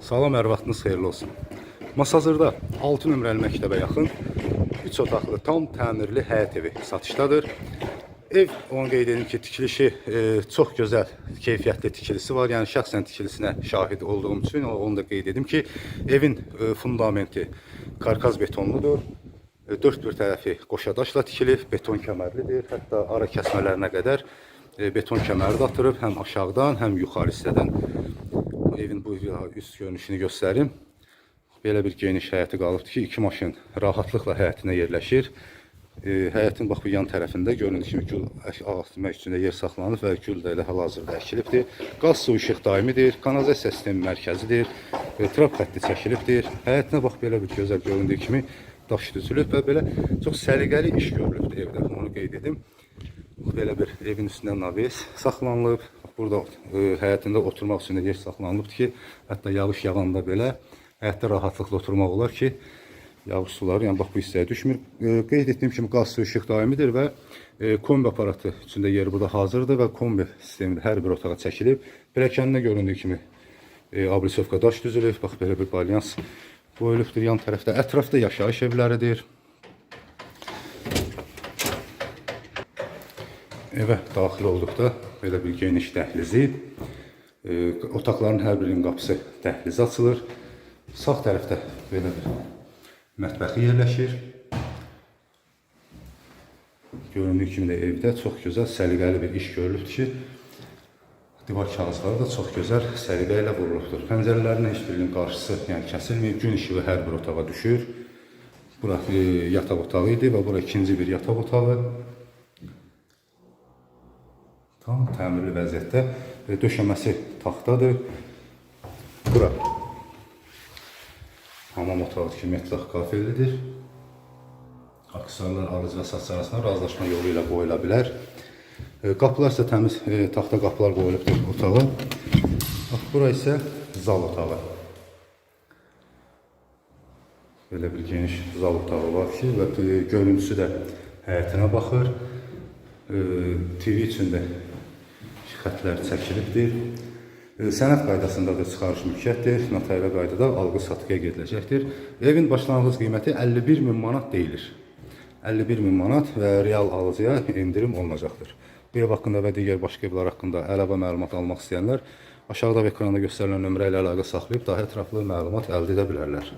Salam, hər vaxtınız xeyirli olsun. Masazırda 6 nömrəli məktəbə yaxın 3 otaqlı tam təmirli həyət evi satışdadır. Ev onu qeyd edim ki, tikilişi e, çox gözəl, keyfiyyətli tikilisi var. Yəni şəxsən tikilisinə şahid olduğum üçün onu da qeyd edim ki, evin e, fundamenti karkaz betonludur. E, Dörd bir tərəfi qoşadaşla tikilib, beton kəmərlidir. Hətta ara kəsmələrinə qədər e, beton kəməri də atırıb, həm aşağıdan, həm yuxarı hissədən evin bu üst görünüşünü göstərim. Belə bir geniş həyəti qalıbdır ki, iki maşın rahatlıqla həyətinə yerləşir. E, həyətin bax bu yan tərəfində göründüyü kimi gül ağartmaq üçün də yer saxlanıb və gül də elə hal-hazırda əkilibdir. Qaz su işıq daimidir, kanalizasiya sistemi mərkəzidir, e, trap xətti çəkilibdir. Həyətinə bax belə bir gözəl göründüyü kimi daş düzülüb və belə çox səliqəli iş görülübdür evdə. Onu qeyd edim. Belə bir evin üstündə naves saxlanılıb. Burada e, həyətində oturmaq üçün də yer saxlanılıbdır ki, hətta yağış yağanda belə həyətdə rahatlıqla oturmaq olar ki, yağış suları yəni bax bu hissəyə düşmür. E, qeyd etdiyim kimi qaz su işıq daimidir və e, kombi aparatı üçün də yeri burada hazırdır və kombi sistemi də hər bir otağa çəkilib. Pilləkəndə göründüyü kimi e, abrisovka daş düzülüb. Bax belə bir balyans qoyulubdur yan tərəfdə. Ətrafda yaşayış evləridir. Evə daxil olduqda belə bir geniş dəhlizi, e, otaqların hər birinin qapısı dəhlizə açılır. Sağ tərəfdə belə bir mətbəxi yerləşir. Göründüyü kimi də evdə çox gözəl, səliqəli bir iş görülübdür ki, divar kağızları da çox gözəl səliqə ilə vurulubdur. Pəncərələrin heç birinin qarşısı yəni kəsilməyib, gün işığı hər bir otağa düşür. Bura e, yataq otağı idi və bura ikinci bir yataq otağı. Tam təmirli vəziyyətdə. E, Döşəməsi taxtadır. Bura hamam otağı kimi metlaq kafellidir. Aksarlar alıcı və satış arasında razılaşma yolu ilə qoyula bilər. E, Qapılar isə təmiz e, taxta qapılar qoyulubdur otağa. Bax, bura isə zal otağı. Belə bir geniş zal otağı var ki, və e, görüntüsü də həyətinə baxır. TV üçün də xətlər çəkilibdir. E, Sənəd qaydasında da çıxarış mülkiyyətdir. Notarial qaydada alqı-satqıya gediləcəkdir. Evin başlanğıc qiyməti 51 min manat deyilir. 51 min manat və real alıcıya endirim olunacaqdır. Bu ev haqqında və digər başqa evlər haqqında əlavə məlumat almaq istəyənlər aşağıda ekranda göstərilən nömrə ilə əlaqə saxlayıb daha ətraflı məlumat əldə edə bilərlər.